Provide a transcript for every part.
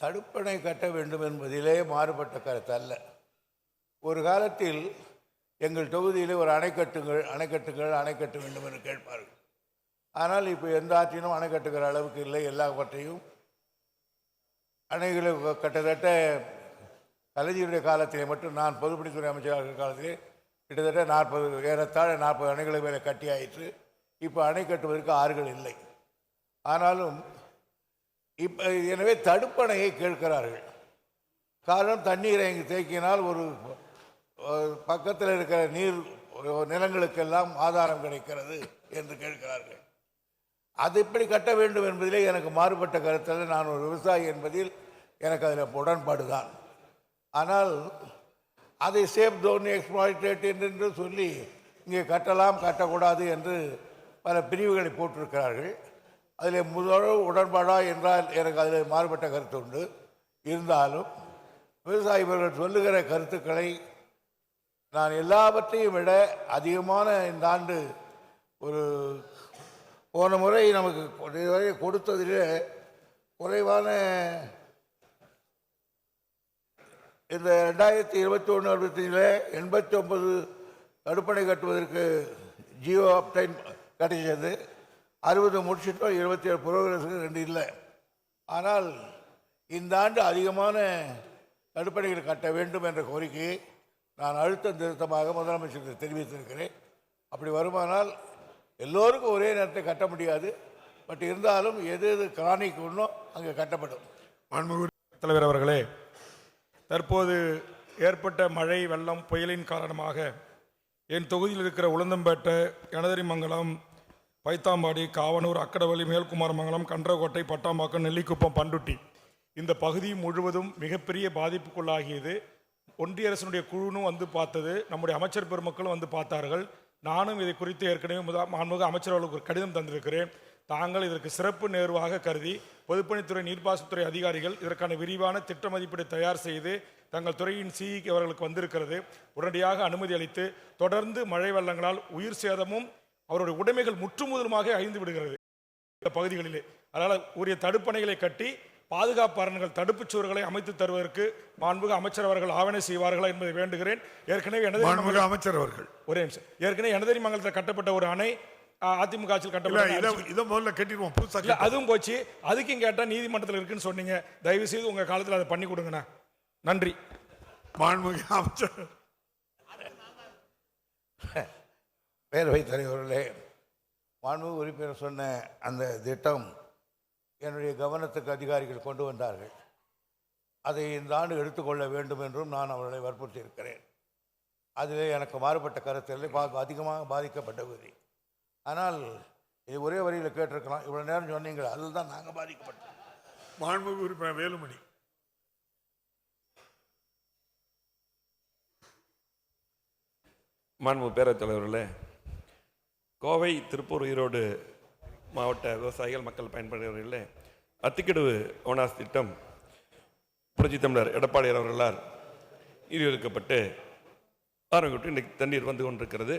தடுப்பணை கட்ட வேண்டும் என்பதிலே மாறுபட்ட கருத்து அல்ல. ஒரு காலத்தில் எங்கள் தொகுதியிலே ஒரு அணை கட்டுங்கள் அணை கட்டுங்கள் அணை கட்ட வேண்டும் என்று கேட்பார்கள். ஆனால் இப்போ எந்த ஆற்றினும் அணை கட்டுகிற அளவுக்கு இல்லை. எல்லாவற்றையும் அணைகளை கிட்டத்தட்ட கலைஞருடைய காலத்திலே மட்டும் நான் பொதுப்பணித்துறை அமைச்சராக இருக்கிற காலத்திலே கிட்டத்தட்ட நாற்பது ஏறத்தாழ நாற்பது அணைகளை மேலே கட்டி ஆயிற்று இப்போ அணை கட்டுவதற்கு ஆறுகள் இல்லை. ஆனாலும் இப்போ எனவே தடுப்பணையை கேட்கிறார்கள். காரணம் தண்ணீரை இங்கு தேக்கினால் ஒரு பக்கத்தில் இருக்கிற நீர் நிலங்களுக்கெல்லாம் ஆதாரம் கிடைக்கிறது என்று கேட்கிறார்கள். அது இப்படி கட்ட வேண்டும் என்பதிலே எனக்கு மாறுபட்ட கருத்தில் நான் ஒரு விவசாயி என்பதில் எனக்கு அதில் உடன்பாடு தான். ஆனால் அதை சேஃப் தோனி எக்ஸ்ப்ளாய்டேட் என்று சொல்லி இங்கே கட்டலாம் கட்டக்கூடாது என்று பல பிரிவுகளை போட்டிருக்கிறார்கள். அதில் முதல் உடன்பாடா என்றால் எனக்கு அதில் மாறுபட்ட கருத்து உண்டு இருந்தாலும் விவசாயி இவர்கள் சொல்லுகிற கருத்துக்களை நான் எல்லாவற்றையும் விட அதிகமான இந்த ஆண்டு ஒரு போன முறை நமக்கு இதுவரை கொடுத்ததிலே குறைவான இந்த ரெண்டாயிரத்தி இருபத்தி ஒன்று அறுபத்தஞ்சில் எண்பத்தி ஒன்பது தடுப்பணை கட்டுவதற்கு ஜியோ அப்டைன் கிடைச்சது அறுபது முடிச்சிட்டோம் இருபத்தி ஏழு புரோகிரஸுக்கு ரெண்டு இல்லை. ஆனால் இந்த ஆண்டு அதிகமான தடுப்பணைகள் கட்ட வேண்டும் என்ற கோரிக்கையை நான் அழுத்தம் திருத்தமாக முதலமைச்சருக்கு தெரிவித்திருக்கிறேன். அப்படி வருமானால் எல்லோருக்கும் ஒரே நேரத்தை கட்ட முடியாது. பட் இருந்தாலும் எது எது கிரானிக் ஒன்றும் அங்கே கட்டப்படும். மாண்புமிகு தலைவர் அவர்களே தற்போது ஏற்பட்ட மழை வெள்ளம் புயலின் காரணமாக என் தொகுதியில் இருக்கிற உளுந்தம்பேட்டை கனதரிமங்கலம் பைத்தாம்பாடி காவனூர் அக்கடவள்ளி மேல்குமாரமங்கலம் கன்றகோட்டை பட்டாம்பாக்கம் நெல்லிக்குப்பம் பண்டுட்டி இந்த பகுதி முழுவதும் மிகப்பெரிய பாதிப்புக்குள்ளாகியது. ஒன்றிய அரசினுடைய குழுவும் வந்து பார்த்தது நம்முடைய அமைச்சர் பெருமக்களும் வந்து பார்த்தார்கள். நானும் இதை குறித்து ஏற்கனவே முத மாண்புமிகு அமைச்சர்களுக்கு ஒரு கடிதம் தந்திருக்கிறேன். தாங்கள் இதற்கு சிறப்பு நேர்வாக கருதி பொதுப்பணித்துறை நீர்ப்பாசனத்துறை அதிகாரிகள் இதற்கான விரிவான திட்ட மதிப்பீடு தயார் செய்து தங்கள் துறையின் சிஇக்கு அவர்களுக்கு வந்திருக்கிறது. உடனடியாக அனுமதி அளித்து தொடர்ந்து மழை வெள்ளங்களால் உயிர் சேதமும் அவருடைய உடைமைகள் முற்றுமுதலுமாக அழிந்து விடுகிறது. இந்த பகுதிகளிலே. அதனால் உரிய தடுப்பணைகளை கட்டி பாதுகாப்பு அரண்கள் தடுப்புச் சுவர்களை அமைத்து தருவதற்கு மாண்புக அமைச்சர் அவர்கள் ஆவணை செய்வார்களா என்பதை வேண்டுகிறேன். ஏற்கனவே எனது அமைச்சர் அவர்கள். ஒரே நிமிஷம். ஏற்கனவே எனதரி மங்கலத்தில் கட்டப்பட்ட ஒரு அணை அதிமுக ஆட்சியில் கட்டப்பட்ட இதை முதல்ல கட்டிடுவோம். புதுசா இல்ல அதுவும் போச்சு. அதுக்கும் கேட்டா நீதிமன்றத்தில் இருக்குன்னு சொன்னீங்க. தயவு செய்து உங்க காலத்தில் அதை பண்ணி கொடுங்கண்ணா. நன்றி. மாண்புமிகு அமைச்சர். பேரவைத் தலைவர்களே மாண்பு உறுப்பினர் சொன்ன அந்த திட்டம் என்னுடைய கவனத்துக்கு அதிகாரிகள் கொண்டு வந்தார்கள். அதை இந்த ஆண்டு எடுத்துக்கொள்ள வேண்டும் என்றும் நான் அவர்களை வற்புறுத்தியிருக்கிறேன். அதிலே எனக்கு மாறுபட்ட கருத்தில் பா அதிகமாக பாதிக்கப்பட்ட பகுதி ஆனால் இது ஒரே வரியில் கேட்டிருக்கலாம். இவ்வளோ நேரம் சொன்னீங்களே அதில் தான் நாங்கள் பாதிக்கப்பட்டோம். மாண்புமிகு உறுப்பினர் வேலுமணி. மாண்பு பேரவைத் தலைவர்களே கோவை திருப்பூர் ஈரோடு மாவட்ட விவசாயிகள் மக்கள் பயன்படுகிறவர்களே அத்திக்கடுவு ஓனாஸ் திட்டம் புரட்சி தமிழர் எடப்பாடியார் அவர்களால் நிதியொதுக்கப்பட்டு ஆரம்பிக்கப்பட்டு இன்றைக்கு தண்ணீர் வந்து கொண்டிருக்கிறது.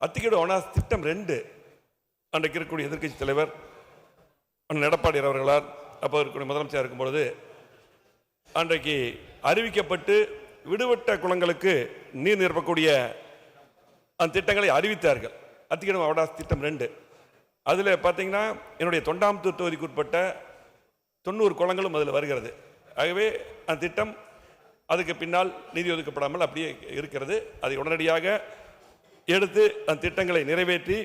அத்திக்கடவு ஓனாஸ் திட்டம் ரெண்டு அன்றைக்கு இருக்கக்கூடிய எதிர்க்கட்சி தலைவர் அண்ணன் எடப்பாடியார் அவர்களால் அப்போ இருக்கக்கூடிய முதலமைச்சர் இருக்கும்பொழுது அன்றைக்கு அறிவிக்கப்பட்டு விடுபட்ட குளங்களுக்கு நீர் நிரப்பக்கூடிய அந்த திட்டங்களை அறிவித்தார்கள். அத்திக்கிடம் அவடாஸ் திட்டம் ரெண்டு. அதில் பார்த்தீங்கன்னா என்னுடைய தொண்டாமுத்தூர் தொகுதிக்கு உட்பட்ட தொண்ணூறு குளங்களும் அதில் வருகிறது. ஆகவே அந்த திட்டம் அதுக்கு பின்னால் நிதி ஒதுக்கப்படாமல் அப்படியே இருக்கிறது. அதை உடனடியாக எடுத்து அந்த திட்டங்களை நிறைவேற்றி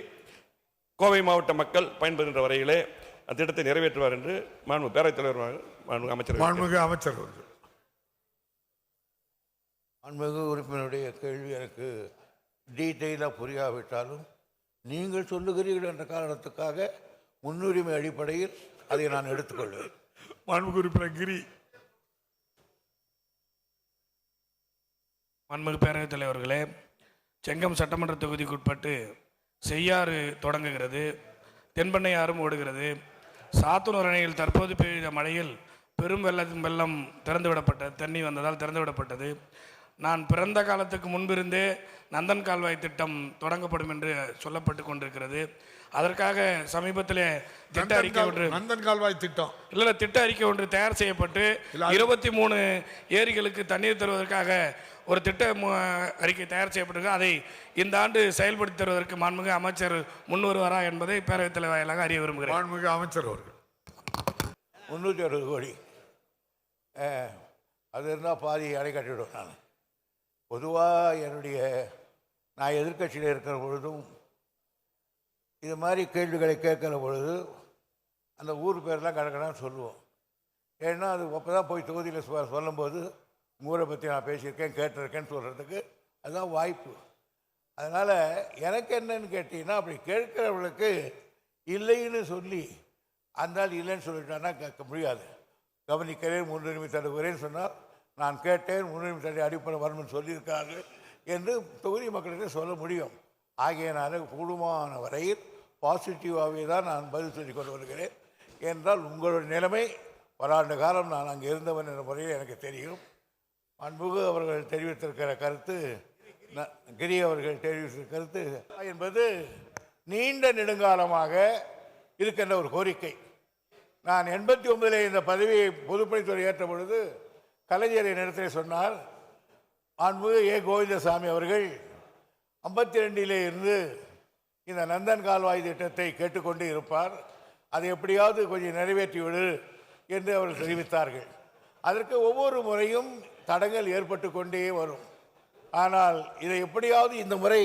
கோவை மாவட்ட மக்கள் பயன்பெறுகின்ற வரையிலே அந்த திட்டத்தை நிறைவேற்றுவார் என்று மாண்பு பேரவைத் தலைவர் மாண்பு அமைச்சர் மாண்புமிகு அமைச்சர் அவர்கள். மாண்புமிகு உறுப்பினருடைய கேள்வி எனக்கு டீட்டெயிலாக புரியாவிட்டாலும் நீங்கள் சொல்லுகிறீர்கள் என்ற காரணத்துக்காக முன்னுரிமை அடிப்படையில் அதை நான் எடுத்துக்கொள்வேன். மாண்புமிகு உறுப்பினர் கிரி. மாண்புமிகு பேரவைத் தலைவர்களே செங்கம் சட்டமன்ற தொகுதிக்குட்பட்டு செய்யாறு தொடங்குகிறது தென்பண்ணையாறும் ஓடுகிறது. சாத்தனூர் அணையில் தற்போது பெய்த மழையில் பெரும் வெள்ளம் வெள்ளம் திறந்துவிடப்பட்ட தண்ணி வந்ததால் திறந்துவிடப்பட்டது. நான் பிறந்த காலத்துக்கு முன்பிருந்தே நந்தன் கால்வாய் திட்டம் தொடங்கப்படும் என்று சொல்லப்பட்டு கொண்டிருக்கிறது. அதற்காக சமீபத்திலே திட்ட அறிக்கை ஒன்று நந்தன் கால்வாய் திட்டம். இல்ல இல்ல, திட்ட அறிக்கை ஒன்று தயார் செய்யப்பட்டு இருபத்தி மூணு ஏரிகளுக்கு தண்ணீர் தருவதற்காக ஒரு திட்ட மு- அறிக்கை தயார் செய்யப்பட்டிருக்கு. அதை இந்த ஆண்டு செயல்படுத்தி தருவதற்கு மாண்புமிகு அமைச்சர் முன்வருவாரா என்பதை பேரவைத் தலைவர் வாயிலாக அறிய விரும்புகிறேன். மாண்புமிகு அமைச்சர் அவர்கள். முந்நூற்றி அறுபது கோடி. அது இருந்தால் பாதி அணை கட்டிவிடுவேன் நான். பொதுவாக என்னுடைய நான் எதிர்க்கட்சியில் இருக்கிற பொழுதும் இது மாதிரி கேள்விகளை கேட்குற பொழுது அந்த ஊர் பேர்லாம் கிடக்கணும்னு சொல்லுவோம். ஏன்னா அது அப்போ தான் போய் தொகுதியில் சொ சொல்லும்போது ஊரை பற்றி நான் பேசியிருக்கேன் கேட்டிருக்கேன்னு சொல்கிறதுக்கு அதுதான் வாய்ப்பு. அதனால் எனக்கு என்னன்னு கேட்டிங்கன்னா அப்படி கேட்குறவளுக்கு இல்லைன்னு சொல்லி அந்த ஆள் இல்லைன்னு சொல்லிட்டான்னா கேட்க முடியாது. கவனிக்கிறேன் முன்னுரிமை தருகிறேன்னு சொன்னால் நான் கேட்டேன் முன்னுரிமை தடை அடிப்படை வரணும்னு சொல்லியிருக்காரு என்று தொகுதி மக்களுக்கு சொல்ல முடியும். ஆகையினால கூடுமான வரையில் பாசிட்டிவாகவே தான் நான் பதில் சொல்லி கொண்டு வருகிறேன் என்றால் உங்களுடைய நிலைமை பலாண்டு காலம் நான் அங்கே இருந்தவன் என்ற முறையில் எனக்கு தெரியும். அன்புகு அவர்கள் தெரிவித்திருக்கிற கருத்து கிரி அவர்கள் தெரிவித்திருக்கிற கருத்து என்பது நீண்ட நெடுங்காலமாக இருக்கின்ற ஒரு கோரிக்கை. நான் எண்பத்தி ஒன்பதில் இந்த பதவியை பொதுப்பணித்துறை ஏற்ற பொழுது கலைஞரை நேரத்தில் சொன்னார் அன்புகு ஏ. கோவிந்தசாமி அவர்கள் ஐம்பத்தி ரெண்டிலே இருந்து இந்த நந்தன் கால்வாய் திட்டத்தை கேட்டுக்கொண்டு இருப்பார். அதை எப்படியாவது கொஞ்சம் நிறைவேற்றிவிடு என்று அவர்கள் தெரிவித்தார்கள். அதற்கு ஒவ்வொரு முறையும் தடங்கள் ஏற்பட்டு கொண்டே வரும். ஆனால் இதை எப்படியாவது இந்த முறை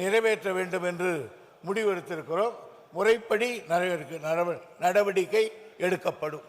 நிறைவேற்ற வேண்டும் என்று முடிவெடுத்திருக்கிறோம். முறைப்படி நடவடிக்கை எடுக்கப்படும்.